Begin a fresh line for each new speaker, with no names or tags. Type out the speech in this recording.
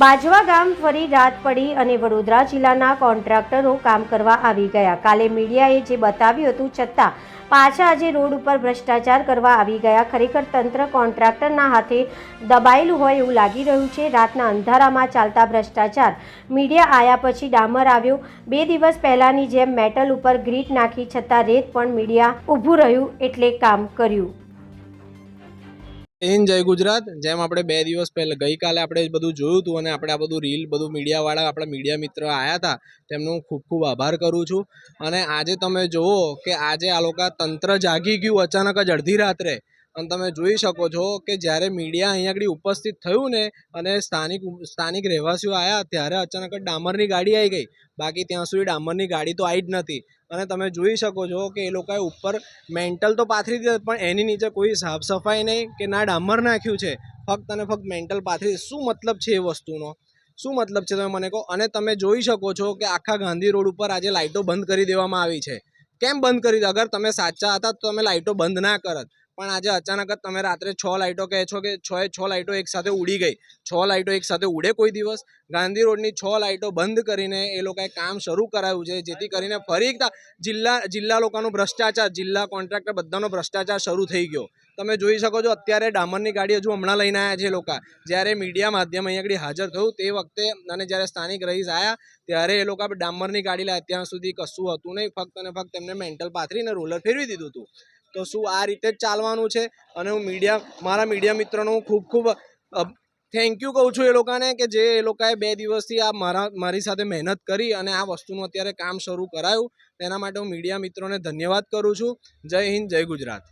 બાજવા ગામ ફરી રાત પડી અને વડોદરા જિલ્લાના કોન્ટ્રાક્ટરો કામ કરવા આવી ગયા. કાલે મીડિયાએ જે બતાવ્યું હતું છતાં પાછા આજે રોડ ઉપર ભ્રષ્ટાચાર કરવા આવી ગયા. ખરેખર તંત્ર કોન્ટ્રાક્ટરના હાથે દબાયેલું હોય એવું લાગી રહ્યું છે. રાતના અંધારામાં ચાલતા ભ્રષ્ટાચાર મીડિયા આવ્યા પછી ડામર આવ્યો. બે દિવસ પહેલાંની જેમ મેટલ ઉપર ગ્રીટ નાખી છતાં રેત પણ મીડિયા ઊભું રહ્યું એટલે કામ કર્યું.
ઇન જય ગુજરાત. જેમ આપણે બે દિવસ પહેલા ગઈકાલે આપણે બધું જોયું હતું અને આપણે આ બધું રીલ બધું મીડિયાવાળા આપણા મીડિયા મિત્ર આવ્યા હતા, તેમનો ખૂબ ખૂબ આભાર કરું છું. અને આજે તમે જુઓ કે આજે આ લોકો તંત્ર જાગી ગયું અચાનક જ અડધી રાત્રે. અને તમે જોઈ શકો છો કે જ્યારે મીડિયા અહીંયા આગળ ઉપસ્થિત થયું ને અને સ્થાનિક સ્થાનિક રહેવાસીઓ આવ્યા ત્યારે અચાનક ડામરની ગાડી આવી ગઈ. બાકી ત્યાં સુધી ડામરની ગાડી તો આવી જ નથી. અને તમે જોઈ શકો છો કે એ લોકોએ ઉપર મેન્ટલ તો પાથરી દીધા પણ એની નીચે કોઈ સાફ સફાઈ નહીં કે ના ડામર નાખ્યું છે. ફક્ત અને ફક્ત મેન્ટલ પાથરી શું મતલબ છે એ વસ્તુનો? શું મતલબ છે તમે મને કહો? અને તમે જોઈ શકો છો કે આખા ગાંધી રોડ ઉપર આજે લાઇટો બંધ કરી દેવામાં આવી છે. કેમ બંધ કરી અગર તમે સાચા હતા તો તમે લાઇટો બંધ ના કરત. પણ આજે અચાનક જ તમે રાત્રે છ લાઇટો કહે છો કે છ એ છ લાઇટો એક સાથે ઉડી ગઈ. છ લાઇટો એક સાથે ઉડે કોઈ દિવસ? ગાંધી રોડની છ લાઇટો બંધ કરીને એ લોકોએ કામ શરૂ કરાવ્યું છે, જેથી કરીને ફરી જિલ્લા જિલ્લા લોકોનો ભ્રષ્ટાચાર, જિલ્લા કોન્ટ્રાક્ટર બધાનો ભ્રષ્ટાચાર શરૂ થઈ ગયો. તમે જોઈ શકો છો અત્યારે ડામરની ગાડી હજુ હમણાં લઈને આવ્યા છે લોકો. જ્યારે મીડિયા માધ્યમ અહીંયા હાજર થયું તે વખતે અને જ્યારે સ્થાનિક રહીશ આવ્યા ત્યારે એ લોકો ડામરની ગાડી લાવ્યા ત્યાં સુધી કશું હતું નહીં. ફક્ત અને ફક્ત એમને મેન્ટલ પાથરીને રોલર ફેરવી દીધું હતું. તો શું આ રીતે જ ચાલવાનું છે? અને હું મીડિયા મારા મીડિયા મિત્રોનો હું ખૂબ ખૂબ થેન્ક યુ કહું છું એ લોકોને કે જે એ લોકોએ બે દિવસથી આ મારા, મારી સાથે મહેનત કરી અને આ વસ્તુનું અત્યારે કામ શરૂ કરાયું. તેના માટે હું મીડિયા મિત્રોને ધન્યવાદ કરું છું. જય હિન્દ, જય ગુજરાત.